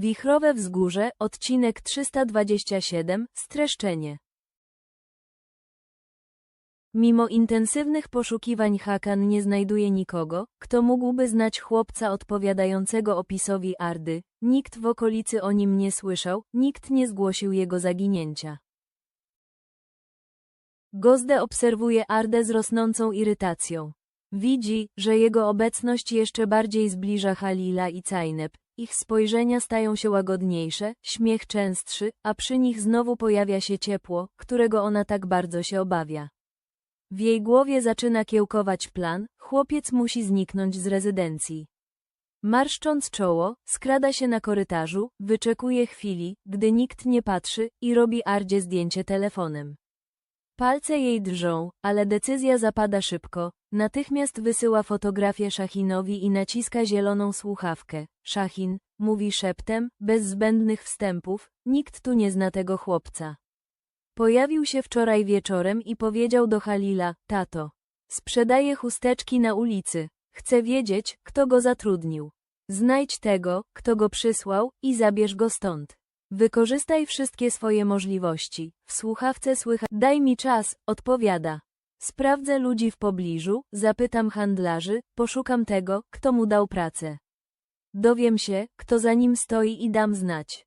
Wichrowe wzgórze, odcinek 327, streszczenie. Mimo intensywnych poszukiwań Hakan nie znajduje nikogo, kto mógłby znać chłopca odpowiadającego opisowi Ardy, nikt w okolicy o nim nie słyszał, nikt nie zgłosił jego zaginięcia. Gozde obserwuje Ardę z rosnącą irytacją. Widzi, że jego obecność jeszcze bardziej zbliża Halila i Cajneb, ich spojrzenia stają się łagodniejsze, śmiech częstszy, a przy nich znowu pojawia się ciepło, którego ona tak bardzo się obawia. W jej głowie zaczyna kiełkować plan, chłopiec musi zniknąć z rezydencji. Marszcząc czoło, skrada się na korytarzu, wyczekuje chwili, gdy nikt nie patrzy i robi Ardzie zdjęcie telefonem. Palce jej drżą, ale decyzja zapada szybko. Natychmiast wysyła fotografię Szachinowi i naciska zieloną słuchawkę. Szachin, mówi szeptem, bez zbędnych wstępów, nikt tu nie zna tego chłopca. Pojawił się wczoraj wieczorem i powiedział do Halila, tato. Sprzedaje chusteczki na ulicy. Chcę wiedzieć, kto go zatrudnił. Znajdź tego, kto go przysłał, i zabierz go stąd. Wykorzystaj wszystkie swoje możliwości. W słuchawce słychać. Daj mi czas, odpowiada. Sprawdzę ludzi w pobliżu, zapytam handlarzy, poszukam tego, kto mu dał pracę. Dowiem się, kto za nim stoi i dam znać.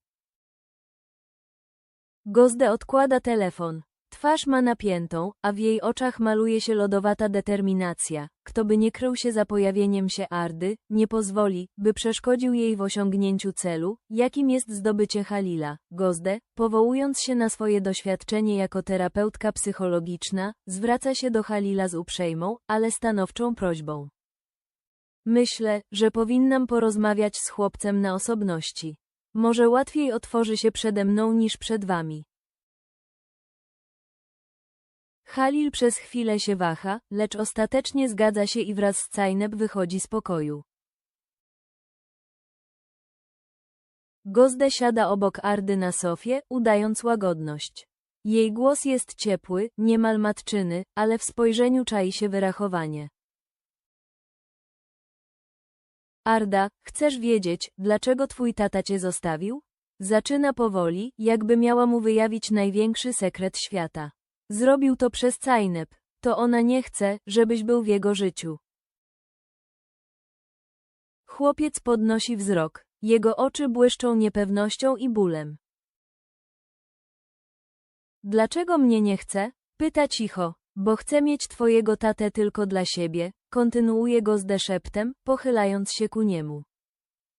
Gozde odkłada telefon. Twarz ma napiętą, a w jej oczach maluje się lodowata determinacja. Kto by nie krył się za pojawieniem się Ardy, nie pozwoli, by przeszkodził jej w osiągnięciu celu, jakim jest zdobycie Halila. Gozde, powołując się na swoje doświadczenie jako terapeutka psychologiczna, zwraca się do Halila z uprzejmą, ale stanowczą prośbą. Myślę, że powinnam porozmawiać z chłopcem na osobności. Może łatwiej otworzy się przede mną niż przed wami. Halil przez chwilę się waha, lecz ostatecznie zgadza się i wraz z Cajneb wychodzi z pokoju. Gozde siada obok Ardy na sofie, udając łagodność. Jej głos jest ciepły, niemal matczyny, ale w spojrzeniu czai się wyrachowanie. Arda, chcesz wiedzieć, dlaczego twój tata cię zostawił? Zaczyna powoli, jakby miała mu wyjawić największy sekret świata. Zrobił to przez Cajneb. To ona nie chce, żebyś był w jego życiu. Chłopiec podnosi wzrok. Jego oczy błyszczą niepewnością i bólem. Dlaczego mnie nie chce? Pyta cicho. Bo chcę mieć twojego tatę tylko dla siebie, kontynuuje go z deszeptem, pochylając się ku niemu.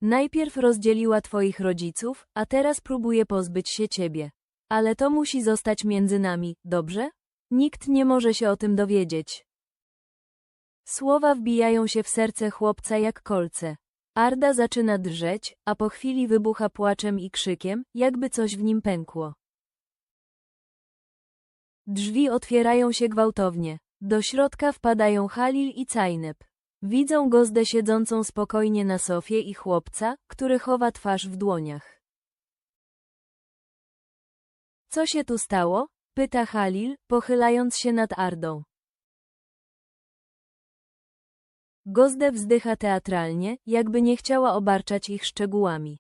Najpierw rozdzieliła twoich rodziców, a teraz próbuje pozbyć się ciebie. Ale to musi zostać między nami, dobrze? Nikt nie może się o tym dowiedzieć. Słowa wbijają się w serce chłopca jak kolce. Arda zaczyna drżeć, a po chwili wybucha płaczem i krzykiem, jakby coś w nim pękło. Drzwi otwierają się gwałtownie. Do środka wpadają Halil i Cajneb. Widzą gozdę siedzącą spokojnie na sofie i chłopca, który chowa twarz w dłoniach. Co się tu stało? Pyta Halil, pochylając się nad Ardą. Gozde wzdycha teatralnie, jakby nie chciała obarczać ich szczegółami.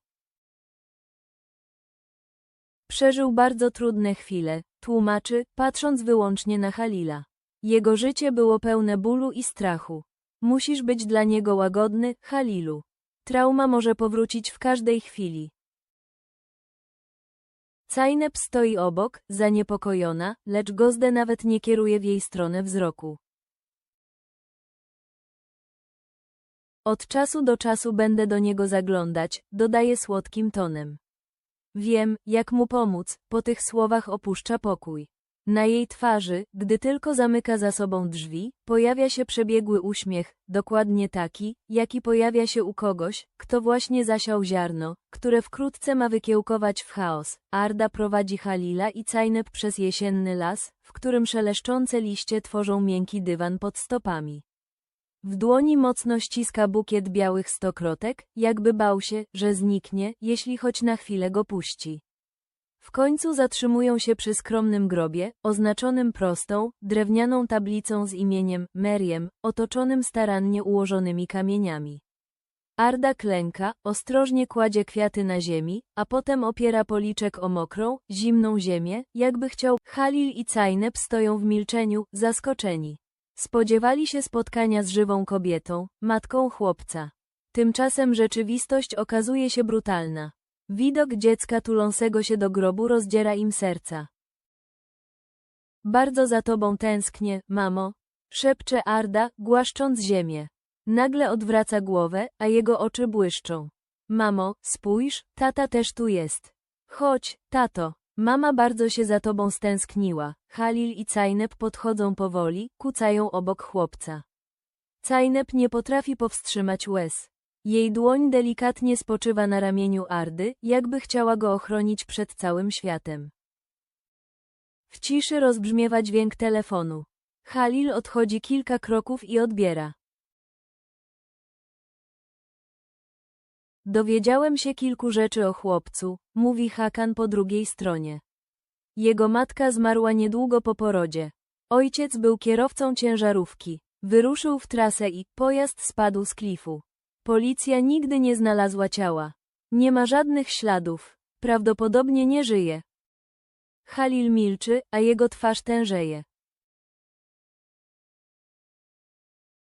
Przeżył bardzo trudne chwile, tłumaczy, patrząc wyłącznie na Halila. Jego życie było pełne bólu i strachu. Musisz być dla niego łagodny, Halilu. Trauma może powrócić w każdej chwili. Cajneb stoi obok, zaniepokojona, lecz Gozde nawet nie kieruje w jej stronę wzroku. Od czasu do czasu będę do niego zaglądać, dodaje słodkim tonem. Wiem, jak mu pomóc, po tych słowach opuszcza pokój. Na jej twarzy, gdy tylko zamyka za sobą drzwi, pojawia się przebiegły uśmiech, dokładnie taki, jaki pojawia się u kogoś, kto właśnie zasiał ziarno, które wkrótce ma wykiełkować w chaos. Arda prowadzi Halila i Cajneb przez jesienny las, w którym szeleszczące liście tworzą miękki dywan pod stopami. W dłoni mocno ściska bukiet białych stokrotek, jakby bał się, że zniknie, jeśli choć na chwilę go puści. W końcu zatrzymują się przy skromnym grobie, oznaczonym prostą, drewnianą tablicą z imieniem Meriem, otoczonym starannie ułożonymi kamieniami. Arda klęka, ostrożnie kładzie kwiaty na ziemi, a potem opiera policzek o mokrą, zimną ziemię, jakby chciał. Halil i Cajnep stoją w milczeniu, zaskoczeni. Spodziewali się spotkania z żywą kobietą, matką chłopca. Tymczasem rzeczywistość okazuje się brutalna. Widok dziecka tulącego się do grobu rozdziera im serca. Bardzo za tobą tęsknię, mamo, szepcze Arda, głaszcząc ziemię. Nagle odwraca głowę, a jego oczy błyszczą. Mamo, spójrz, tata też tu jest. Chodź, tato. Mama bardzo się za tobą stęskniła. Halil i Cajnep podchodzą powoli, kucają obok chłopca. Cajnep nie potrafi powstrzymać łez. Jej dłoń delikatnie spoczywa na ramieniu Ardy, jakby chciała go ochronić przed całym światem. W ciszy rozbrzmiewa dźwięk telefonu. Halil odchodzi kilka kroków i odbiera. Dowiedziałem się kilku rzeczy o chłopcu, mówi Hakan po drugiej stronie. Jego matka zmarła niedługo po porodzie. Ojciec był kierowcą ciężarówki. Wyruszył w trasę i pojazd spadł z klifu. Policja nigdy nie znalazła ciała. Nie ma żadnych śladów. Prawdopodobnie nie żyje. Halil milczy, a jego twarz tężeje.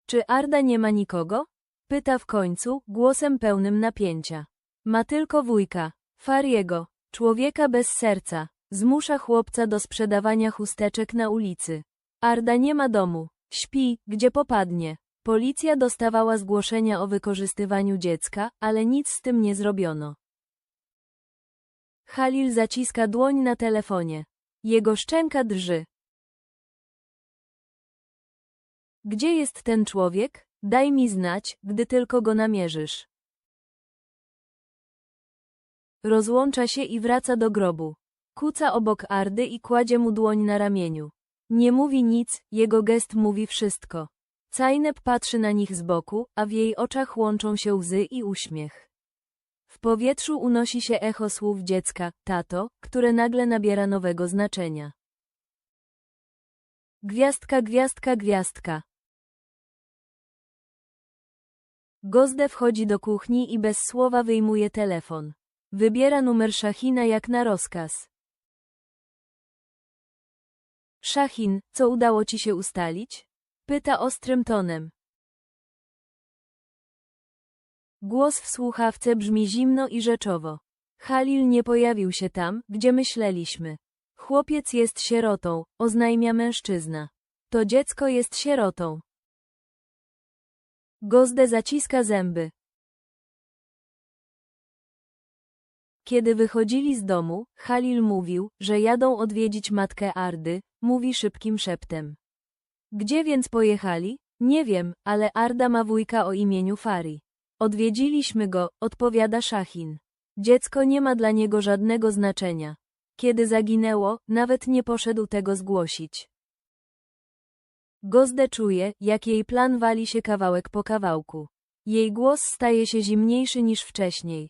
Czy Arda nie ma nikogo? Pyta w końcu, głosem pełnym napięcia. Ma tylko wujka, Fariego, człowieka bez serca. Zmusza chłopca do sprzedawania chusteczek na ulicy. Arda nie ma domu. Śpi, gdzie popadnie. Policja dostawała zgłoszenia o wykorzystywaniu dziecka, ale nic z tym nie zrobiono. Halil zaciska dłoń na telefonie. Jego szczęka drży. Gdzie jest ten człowiek? Daj mi znać, gdy tylko go namierzysz. Rozłącza się i wraca do grobu. Kuca obok Ardy i kładzie mu dłoń na ramieniu. Nie mówi nic, jego gest mówi wszystko. Cajnep patrzy na nich z boku, a w jej oczach łączą się łzy i uśmiech. W powietrzu unosi się echo słów dziecka, tato, które nagle nabiera nowego znaczenia. Gwiazdka, gwiazdka, gwiazdka. Gozde wchodzi do kuchni i bez słowa wyjmuje telefon. Wybiera numer Szachina jak na rozkaz. Szachin, co udało ci się ustalić? Pyta ostrym tonem. Głos w słuchawce brzmi zimno i rzeczowo. Halil nie pojawił się tam, gdzie myśleliśmy. Chłopiec jest sierotą, oznajmia mężczyzna. To dziecko jest sierotą. Gozde zaciska zęby. Kiedy wychodzili z domu, Halil mówił, że jadą odwiedzić matkę Ardy, mówi szybkim szeptem. Gdzie więc pojechali? Nie wiem, ale Arda ma wujka o imieniu Fari. Odwiedziliśmy go, odpowiada Szachin. Dziecko nie ma dla niego żadnego znaczenia. Kiedy zaginęło, nawet nie poszedł tego zgłosić. Gozde czuje, jak jej plan wali się kawałek po kawałku. Jej głos staje się zimniejszy niż wcześniej.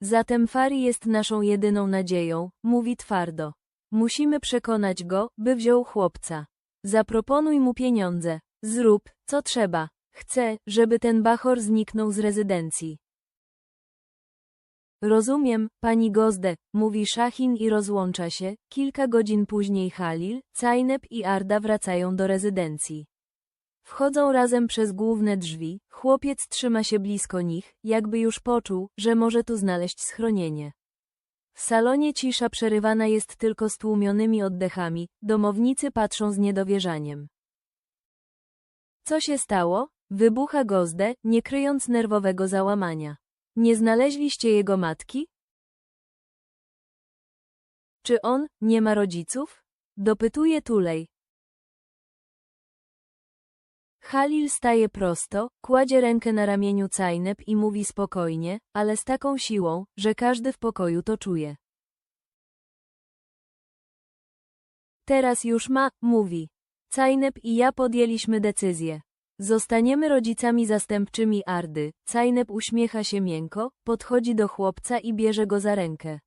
Zatem Fari jest naszą jedyną nadzieją, mówi twardo. Musimy przekonać go, by wziął chłopca. Zaproponuj mu pieniądze. Zrób, co trzeba. Chcę, żeby ten bachor zniknął z rezydencji. Rozumiem, pani Gozde, mówi Szachin i rozłącza się. Kilka godzin później Halil, Cajnep i Arda wracają do rezydencji. Wchodzą razem przez główne drzwi, chłopiec trzyma się blisko nich, jakby już poczuł, że może tu znaleźć schronienie. W salonie cisza przerywana jest tylko stłumionymi oddechami, domownicy patrzą z niedowierzaniem. Co się stało? Wybucha Gozde, nie kryjąc nerwowego załamania. Nie znaleźliście jego matki? Czy on nie ma rodziców? Dopytuje Tulej. Halil staje prosto, kładzie rękę na ramieniu Cajnep i mówi spokojnie, ale z taką siłą, że każdy w pokoju to czuje. Teraz już ma, mówi. Cajnep i ja podjęliśmy decyzję. Zostaniemy rodzicami zastępczymi Ardy. Cajnep uśmiecha się miękko, podchodzi do chłopca i bierze go za rękę.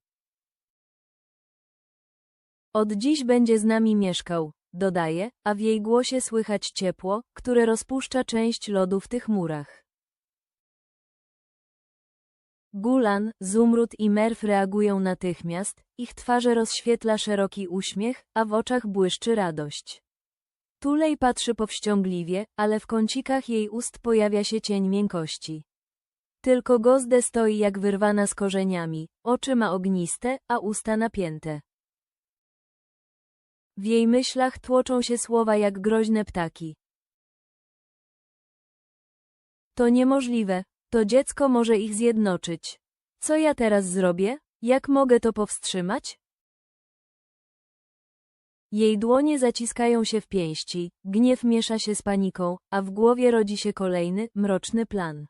Od dziś będzie z nami mieszkał. Dodaje, a w jej głosie słychać ciepło, które rozpuszcza część lodu w tych murach. Gulan, Zumrud i Merw reagują natychmiast, ich twarze rozświetla szeroki uśmiech, a w oczach błyszczy radość. Tulej patrzy powściągliwie, ale w kącikach jej ust pojawia się cień miękkości. Tylko Gozde stoi jak wyrwana z korzeniami, oczy ma ogniste, a usta napięte. W jej myślach tłoczą się słowa jak groźne ptaki. To niemożliwe, to dziecko może ich zjednoczyć. Co ja teraz zrobię? Jak mogę to powstrzymać? Jej dłonie zaciskają się w pięści, gniew miesza się z paniką, a w głowie rodzi się kolejny, mroczny plan.